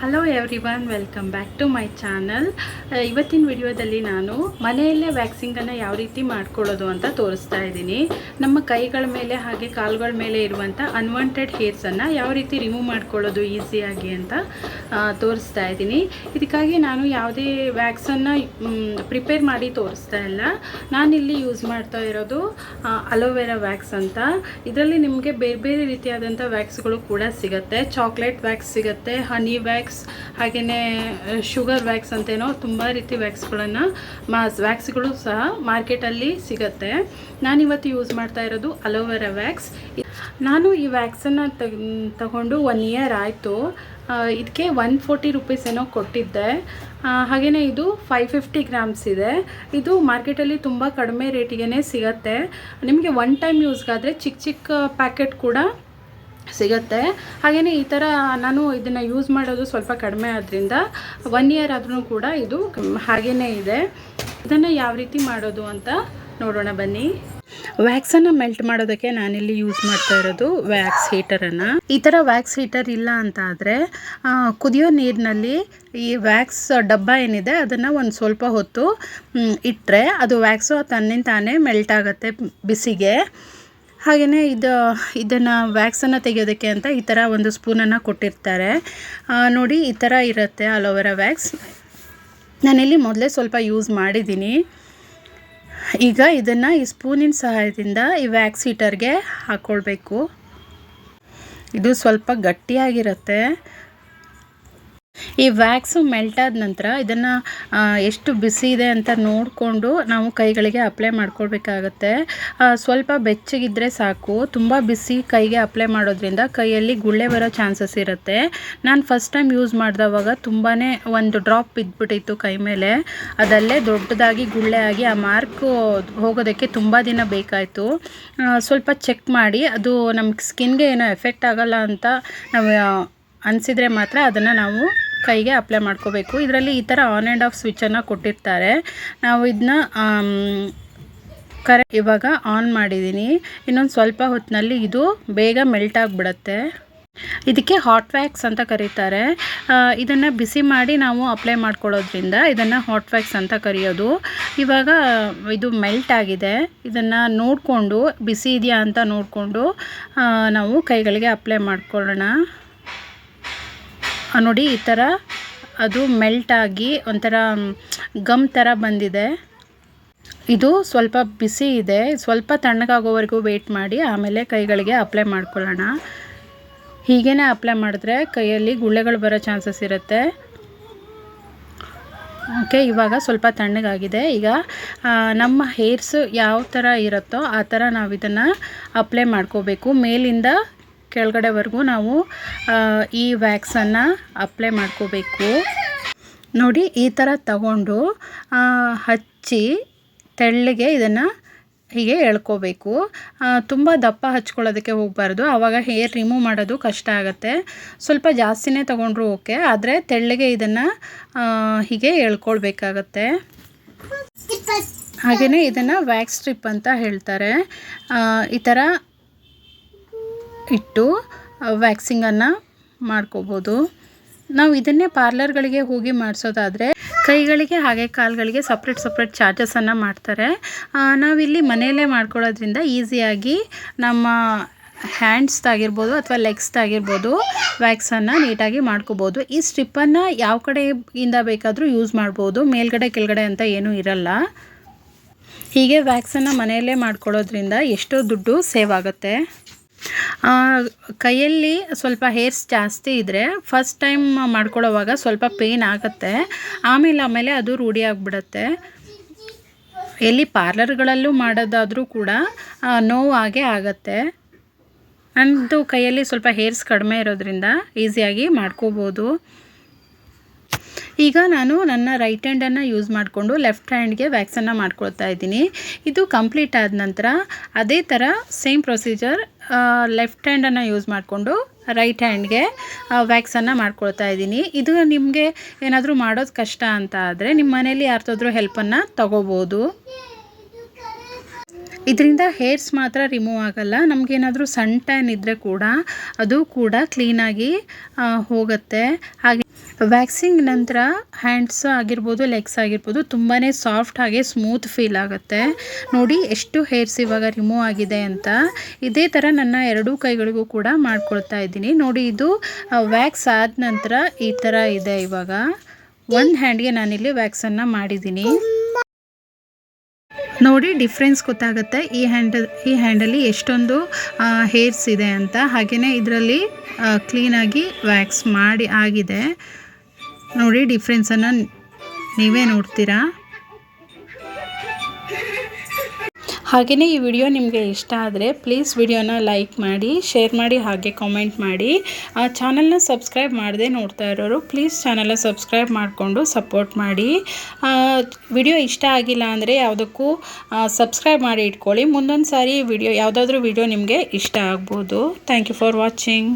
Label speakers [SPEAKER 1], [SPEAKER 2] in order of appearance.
[SPEAKER 1] Hello everyone welcome back to my channel ಇವತ್ತಿನ ವಿಡಿಯೋದಲ್ಲಿ ನಾನು ಮನೆಯಲ್ಲೇ ವ್ಯಾಕ್ಸಿಂಗನ್ನು ಯಾವ ರೀತಿ ಮಾಡ್ಕೊಳ್ಳೋದು ಅಂತ ತೋರಿಸ್ತಾ ಇದ್ದೀನಿ. ನಮ್ಮ ಕೈಗಳ ಮೇಲೆ ಹಾಗೆ ಕಾಲುಗಳ ಮೇಲೆ ಇರುವಂಥ ಅನ್ವಾಂಟೆಡ್ ಹೇರ್ಸನ್ನು ಯಾವ ರೀತಿ ರಿಮೂವ್ ಮಾಡ್ಕೊಳ್ಳೋದು ಈಸಿಯಾಗಿ ಅಂತ ತೋರಿಸ್ತಾ ಇದ್ದೀನಿ. ಇದಕ್ಕಾಗಿ ನಾನು ಯಾವುದೇ ವ್ಯಾಕ್ಸನ್ನು ಪ್ರಿಪೇರ್ ಮಾಡಿ ತೋರಿಸ್ತಾ ಇಲ್ಲ. ನಾನಿಲ್ಲಿ ಯೂಸ್ ಮಾಡ್ತಾ ಇರೋದು ಅಲೋವೆರಾ ವ್ಯಾಕ್ಸ್ ಅಂತ. ಇದರಲ್ಲಿ ನಿಮಗೆ ಬೇರೆ ಬೇರೆ ರೀತಿಯಾದಂಥ ವ್ಯಾಕ್ಸ್ಗಳು ಕೂಡ ಸಿಗುತ್ತೆ. ಚಾಕ್ಲೇಟ್ ವ್ಯಾಕ್ಸ್ ಸಿಗುತ್ತೆ ಹನಿ ವ್ಯಾಕ್ಸ್ ಹಾಗೆಯೇ ಶುಗರ್ ವ್ಯಾಕ್ಸ್ ಅಂತೇನೋ ತುಂಬ ರೀತಿ ವ್ಯಾಕ್ಸ್ಗಳನ್ನು ಮಾ ವ್ಯಾಕ್ಸ್ಗಳು ಸಹ ಮಾರ್ಕೆಟಲ್ಲಿ ಸಿಗುತ್ತೆ. ನಾನಿವತ್ತು ಯೂಸ್ ಮಾಡ್ತಾ ಇರೋದು ಅಲೋವೆರಾ ವ್ಯಾಕ್ಸ್ ನಾನು ಈ ವ್ಯಾಕ್ಸನ್ನು ತಗ್, ತಗೊಂಡು ಒನ್ ಇಯರ್ ಆಯಿತು. ಇದಕ್ಕೆ ಒನ್ ಫೋರ್ಟಿ ರುಪೀಸ್ ಏನೋ ಕೊಟ್ಟಿದ್ದೆ. ಹಾಗೆಯೇ ಇದು ಫೈವ್ ಫಿಫ್ಟಿ ಗ್ರಾಮ್ಸ್ ಇದೆ. ಇದು ಮಾರ್ಕೆಟಲ್ಲಿ ತುಂಬ ಕಡಿಮೆ ರೇಟಿಗೆ ಸಿಗತ್ತೆ. ನಿಮಗೆ ಒನ್ ಟೈಮ್ ಯೂಸ್ಗಾದರೆ ಚಿಕ್ಕ ಚಿಕ್ಕ ಪ್ಯಾಕೆಟ್ ಕೂಡ ಸಿಗುತ್ತೆ. ಹಾಗೆಯೇ ಈ ಥರ ನಾನು ಇದನ್ನು ಯೂಸ್ ಮಾಡೋದು ಸ್ವಲ್ಪ ಕಡಿಮೆ ಆದ್ದರಿಂದ ಒನ್ ಇಯರ್ ಆದರೂ ಕೂಡ ಇದು ಹಾಗೆಯೇ ಇದೆ. ಇದನ್ನು ಯಾವ ರೀತಿ ಮಾಡೋದು ಅಂತ ನೋಡೋಣ ಬನ್ನಿ. ವ್ಯಾಕ್ಸನ್ನು ಮೆಲ್ಟ್ ಮಾಡೋದಕ್ಕೆ ನಾನಿಲ್ಲಿ ಯೂಸ್ ಮಾಡ್ತಾ ಇರೋದು ವ್ಯಾಕ್ಸ್ ಹೀಟರನ್ನು ಈ ಥರ ವ್ಯಾಕ್ಸ್ ಹೀಟರ್ ಇಲ್ಲ ಅಂತ ಆದರೆ ಕುದಿಯೋ ನೀರಿನಲ್ಲಿ ಈ ವ್ಯಾಕ್ಸ್ ಡಬ್ಬ ಏನಿದೆ ಅದನ್ನು ಒಂದು ಸ್ವಲ್ಪ ಹೊತ್ತು ಇಟ್ಟರೆ ಅದು ವ್ಯಾಕ್ಸು ತನ್ನಿಂದ ತಾನೇ ಮೆಲ್ಟ್ ಆಗುತ್ತೆ ಬಿಸಿಗೆ. ಹಾಗೆಯೇ ಇದು, ಇದನ್ನು ವ್ಯಾಕ್ಸನ್ನು ತೆಗೆಯೋದಕ್ಕೆ ಅಂತ ಈ ಥರ ಒಂದು ಸ್ಪೂನನ್ನು ಕೊಟ್ಟಿರ್ತಾರೆ. ನೋಡಿ ಈ ಥರ ಇರುತ್ತೆ ಅಲೋವೆರಾ ವ್ಯಾಕ್ಸ್ ನಾನಿಲ್ಲಿ ಮೊದಲೇ ಸ್ವಲ್ಪ ಯೂಸ್ ಮಾಡಿದ್ದೀನಿ ಈಗ ಇದನ್ನು ಈ ಸ್ಪೂನಿನ ಸಹಾಯದಿಂದ ಈ ವ್ಯಾಕ್ಸ್ ಹೀಟರ್ಗೆ ಹಾಕ್ಕೊಳ್ಬೇಕು ಇದು ಸ್ವಲ್ಪ ಗಟ್ಟಿಯಾಗಿರುತ್ತೆ. ಈ ವ್ಯಾಕ್ಸು ಮೆಲ್ಟ್ ಆದ ನಂತರ ಇದನ್ನು ಎಷ್ಟು ಬಿಸಿ ಇದೆ ಅಂತ ನೋಡಿಕೊಂಡು ನಾವು ಕೈಗಳಿಗೆ ಅಪ್ಲೈ ಮಾಡ್ಕೊಳ್ಬೇಕಾಗತ್ತೆ. ಸ್ವಲ್ಪ ಬೆಚ್ಚಗಿದ್ರೆ ಸಾಕು. ತುಂಬ ಬಿಸಿ ಕೈಗೆ ಅಪ್ಲೈ ಮಾಡೋದ್ರಿಂದ ಕೈಯಲ್ಲಿ ಗುಳ್ಳೆ ಬರೋ ಚಾನ್ಸಸ್ ಇರುತ್ತೆ. ನಾನು ಫಸ್ಟ್ ಟೈಮ್ ಯೂಸ್ ಮಾಡಿದವಾಗ ತುಂಬಾ ಒಂದು ಡ್ರಾಪ್ ಬಿದ್ದುಬಿಟ್ಟಿತ್ತು ಕೈ ಮೇಲೆ. ಅದಲ್ಲೇ ದೊಡ್ಡದಾಗಿ ಗುಳ್ಳೆ ಆಗಿ ಆ ಮಾರ್ಕ್ ಹೋಗೋದಕ್ಕೆ ತುಂಬ ದಿನ ಬೇಕಾಯಿತು. ಸ್ವಲ್ಪ ಚೆಕ್ ಮಾಡಿ, ಅದು ನಮ್ಗೆ ಸ್ಕಿನ್ಗೆ ಏನೋ ಎಫೆಕ್ಟ್ ಆಗಲ್ಲ ಅಂತ ನಾವು ಅನಿಸಿದರೆ ಮಾತ್ರ ಅದನ್ನು ನಾವು ಕೈಗೆ ಅಪ್ಲೈ ಮಾಡ್ಕೋಬೇಕು. ಇದರಲ್ಲಿ ಈ ಥರ ಆನ್ ಆ್ಯಂಡ್ ಆಫ್ ಸ್ವಿಚ್ಚನ್ನು ಕೊಟ್ಟಿರ್ತಾರೆ. ನಾವು ಇದನ್ನ ಕರೆ, ಇವಾಗ ಆನ್ ಮಾಡಿದ್ದೀನಿ ಇನ್ನೊಂದು ಸ್ವಲ್ಪ ಹೊತ್ತಿನಲ್ಲಿ ಇದು ಬೇಗ ಮೆಲ್ಟ್ ಆಗಿಬಿಡತ್ತೆ. ಇದಕ್ಕೆ ಹಾಟ್ ವ್ಯಾಕ್ಸ್ ಅಂತ ಕರೀತಾರೆ. ಇದನ್ನು ಬಿಸಿ ಮಾಡಿ ನಾವು ಅಪ್ಲೈ ಮಾಡ್ಕೊಳ್ಳೋದ್ರಿಂದ ಇದನ್ನು ಹಾಟ್ ವ್ಯಾಕ್ಸ್ ಅಂತ ಕರೆಯೋದು. ಇವಾಗ ಇದು ಮೆಲ್ಟ್ ಆಗಿದೆ. ಇದನ್ನು ನೋಡಿಕೊಂಡು, ಬಿಸಿ ಇದೆಯಾ ಅಂತ ನೋಡಿಕೊಂಡು ನಾವು ಕೈಗಳಿಗೆ ಅಪ್ಲೈ ಮಾಡ್ಕೊಳ್ಳೋಣ. ನೋಡಿ, ಈ ಥರ ಅದು ಮೆಲ್ಟ್ ಆಗಿ ಒಂಥರ ಗಮ್ ಥರ ಬಂದಿದೆ. ಇದು ಸ್ವಲ್ಪ ಬಿಸಿ ಇದೆ. ಸ್ವಲ್ಪ ತಣ್ಣಗಾಗೋವರೆಗೂ ವೆಯ್ಟ್ ಮಾಡಿ, ಆಮೇಲೆ ಕೈಗಳಿಗೆ ಅಪ್ಲೈ ಮಾಡ್ಕೊಳ್ಳೋಣ. ಹೀಗೇ ಅಪ್ಲೈ ಮಾಡಿದ್ರೆ ಕೈಯಲ್ಲಿ ಗುಳ್ಳೆಗಳು ಬರೋ ಚಾನ್ಸಸ್ ಇರುತ್ತೆ. ಓಕೆ ಇವಾಗ ಸ್ವಲ್ಪ ತಣ್ಣಗಾಗಿದೆ. ಈಗ ನಮ್ಮ ಹೇರ್ಸು ಯಾವ ಥರ ಇರುತ್ತೋ ಆ ಥರ ನಾವು ಇದನ್ನು ಅಪ್ಲೈ ಮಾಡ್ಕೋಬೇಕು. ಮೇಲಿಂದ ಕೆಳಗಡೆವರೆಗೂ ನಾವು ಈ ವ್ಯಾಕ್ಸನ್ನು ಅಪ್ಲೈ ಮಾಡ್ಕೋಬೇಕು. ನೋಡಿ, ಈ ಥರ ತಗೊಂಡು ಹಚ್ಚಿ ತೆಳ್ಳಗೆ ಇದನ್ನು ಹೀಗೆ ಎಳ್ಕೋಬೇಕು. ತುಂಬ ದಪ್ಪ ಹಚ್ಕೊಳ್ಳೋದಕ್ಕೆ ಹೋಗಬಾರ್ದು. ಆವಾಗ ಹೇರ್ ರಿಮೂವ್ ಮಾಡೋದು ಕಷ್ಟ ಆಗುತ್ತೆ. ಸ್ವಲ್ಪ ಜಾಸ್ತಿನೇ ತೊಗೊಂಡ್ರು ಓಕೆ, ಆದರೆ ತೆಳ್ಳಗೆ ಇದನ್ನು ಹೀಗೆ ಎಳ್ಕೊಳ್ಬೇಕಾಗತ್ತೆ. ಹಾಗೆಯೇ ಇದನ್ನು ವ್ಯಾಕ್ಸ್ ಸ್ಟ್ರಿಪ್ ಅಂತ ಹೇಳ್ತಾರೆ. ಈ ಥರ ಇಟ್ಟು ವ್ಯಾಕ್ಸಿಂಗನ್ನು ಮಾಡ್ಕೋಬೋದು. ನಾವು ಇದನ್ನೇ ಪಾರ್ಲರ್ಗಳಿಗೆ ಹೋಗಿ ಮಾಡಿಸೋದಾದರೆ ಕೈಗಳಿಗೆ ಹಾಗೆ ಕಾಲುಗಳಿಗೆ ಸಪ್ರೇಟ್ ಸಪ್ರೇಟ್ ಚಾರ್ಜಸನ್ನು ಮಾಡ್ತಾರೆ. ನಾವಿಲ್ಲಿ ಮನೆಯಲ್ಲೇ ಮಾಡ್ಕೊಳ್ಳೋದ್ರಿಂದ ಈಸಿಯಾಗಿ ನಮ್ಮ ಹ್ಯಾಂಡ್ಸ್ದಾಗಿರ್ಬೋದು ಅಥವಾ ಲೆಗ್ಸ್ದಾಗಿರ್ಬೋದು ವ್ಯಾಕ್ಸನ್ನು ನೀಟಾಗಿ ಮಾಡ್ಕೋಬೋದು. ಈ ಸ್ಟ್ರಿಪ್ಪನ್ನು ಯಾವ ಕಡೆಯಿಂದ ಬೇಕಾದರೂ ಯೂಸ್ ಮಾಡ್ಬೋದು. ಮೇಲ್ಗಡೆ, ಕೆಳಗಡೆ ಅಂತ ಏನೂ ಇರಲ್ಲ. ಹೀಗೆ ವ್ಯಾಕ್ಸನ್ನು ಮನೆಯಲ್ಲೇ ಮಾಡ್ಕೊಳ್ಳೋದ್ರಿಂದ ಎಷ್ಟೋ ದುಡ್ಡು ಸೇವ್ ಆಗುತ್ತೆ. ಕೈಯಲ್ಲಿ ಸ್ವಲ್ಪ ಹೇರ್ಸ್ ಜಾಸ್ತಿ ಇದ್ದರೆ ಫಸ್ಟ್ ಟೈಮ್ ಮಾಡ್ಕೊಳ್ಳೋವಾಗ ಸ್ವಲ್ಪ ಪೇಯ್ನ್ ಆಗುತ್ತೆ. ಆಮೇಲೆ ಆಮೇಲೆ ಅದು ರೂಢಿ ಆಗಿಬಿಡುತ್ತೆ. ಎಲ್ಲಿ ಪಾರ್ಲರ್ಗಳಲ್ಲೂ ಮಾಡೋದಾದರೂ ಕೂಡ ನೋವು ಹಾಗೆ ಆಗುತ್ತೆ. ನನ್ನದು ಕೈಯಲ್ಲಿ ಸ್ವಲ್ಪ ಹೇರ್ಸ್ ಕಡಿಮೆ ಇರೋದ್ರಿಂದ ಈಸಿಯಾಗಿ ಮಾಡ್ಕೋಬೋದು. ಈಗ ನಾನು ನನ್ನ ರೈಟ್ ಹ್ಯಾಂಡನ್ನು ಯೂಸ್ ಮಾಡಿಕೊಂಡು ಲೆಫ್ಟ್ ಹ್ಯಾಂಡ್ಗೆ ವ್ಯಾಕ್ಸನ್ನು ಮಾಡ್ಕೊಳ್ತಾ ಇದ್ದೀನಿ. ಇದು ಕಂಪ್ಲೀಟ್ ಆದ ನಂತರ ಅದೇ ಥರ ಸೇಮ್ ಪ್ರೊಸೀಜರ್ ಲೆಫ್ಟ್ ಹ್ಯಾಂಡನ್ನು ಯೂಸ್ ಮಾಡಿಕೊಂಡು ರೈಟ್ ಹ್ಯಾಂಡ್ಗೆ ವ್ಯಾಕ್ಸನ್ನು ಮಾಡ್ಕೊಳ್ತಾ ಇದ್ದೀನಿ. ಇದು ನಿಮಗೆ ಏನಾದರೂ ಮಾಡೋದು ಕಷ್ಟ ಅಂತ ಆದರೆ ನಿಮ್ಮ ಮನೇಲಿ ಯಾರ್ದಾದ್ರೂ ಹೆಲ್ಪನ್ನು ತಗೋಬೋದು. ಇದರಿಂದ ಹೇರ್ಸ್ ಮಾತ್ರ ರಿಮೂವ್ ಆಗಲ್ಲ. ನಮಗೇನಾದರೂ ಸಣ್ಣ ಟ್ಯಾನ್ ಇದ್ದರೆ ಕೂಡ ಅದು ಕೂಡ ಕ್ಲೀನಾಗಿ ಹೋಗುತ್ತೆ. ಹಾಗೆ ವ್ಯಾಕ್ಸಿಂಗ್ ನಂತರ ಹ್ಯಾಂಡ್ಸ್ ಆಗಿರ್ಬೋದು ಲೆಗ್ಸ್ ಆಗಿರ್ಬೋದು ತುಂಬಾ ಸಾಫ್ಟ್ ಹಾಗೆ ಸ್ಮೂತ್ ಫೀಲ್ ಆಗುತ್ತೆ. ನೋಡಿ ಎಷ್ಟು ಹೇರ್ಸ್ ಇವಾಗ ರಿಮೂವ್ ಆಗಿದೆ ಅಂತ. ಇದೇ ಥರ ನನ್ನ ಎರಡೂ ಕೈಗಳಿಗೂ ಕೂಡ ಮಾಡ್ಕೊಳ್ತಾ ಇದ್ದೀನಿ. ನೋಡಿ ಇದು ವ್ಯಾಕ್ಸ್ ಆದ ನಂತರ ಈ ಥರ ಇದೆ ಇವಾಗ. ಒಂದು ಹ್ಯಾಂಡ್ಗೆ ನಾನಿಲ್ಲಿ ವ್ಯಾಕ್ಸನ್ನು ಮಾಡಿದ್ದೀನಿ. ನೋಡಿ ಡಿಫ್ರೆನ್ಸ್ ಗೊತ್ತಾಗುತ್ತೆ. ಈ ಹ್ಯಾಂಡ್ ಈ ಹ್ಯಾಂಡಲ್ಲಿ ಎಷ್ಟೊಂದು ಹೇರ್ಸ್ ಇದೆ ಅಂತ. ಹಾಗೆಯೇ ಇದರಲ್ಲಿ ಕ್ಲೀನಾಗಿ ವ್ಯಾಕ್ಸ್ ಮಾಡಿ ಆಗಿದೆ. ನೋಡಿ ಡಿಫ್ರೆನ್ಸನ್ನು ನೀವೇ ನೋಡ್ತೀರಾ? ಹಾಗೆಯೇ ಈ ವಿಡಿಯೋ ನಿಮಗೆ ಇಷ್ಟ ಆದರೆ ಪ್ಲೀಸ್ ವಿಡಿಯೋನ ಲೈಕ್ ಮಾಡಿ ಶೇರ್ ಮಾಡಿ, ಹಾಗೆ ಕಾಮೆಂಟ್ ಮಾಡಿ. ಆ ಚಾನಲ್ನ ಸಬ್ಸ್ಕ್ರೈಬ್ ಮಾಡದೆ ನೋಡ್ತಾ ಇರೋರು ಪ್ಲೀಸ್ ಚಾನಲ್ನ ಸಬ್ಸ್ಕ್ರೈಬ್ ಮಾಡಿಕೊಂಡು ಸಪೋರ್ಟ್ ಮಾಡಿ. ವಿಡಿಯೋ ಇಷ್ಟ ಆಗಿಲ್ಲ ಅಂದರೆ ಯಾವುದಕ್ಕೂ ಸಬ್ಸ್ಕ್ರೈಬ್ ಮಾಡಿ ಇಟ್ಕೊಳ್ಳಿ. ಮುಂದೊಂದು ಸಾರಿ ವಿಡಿಯೋ, ಯಾವುದಾದ್ರೂ ವಿಡಿಯೋ ನಿಮಗೆ ಇಷ್ಟ ಆಗ್ಬೋದು. Thank you for watching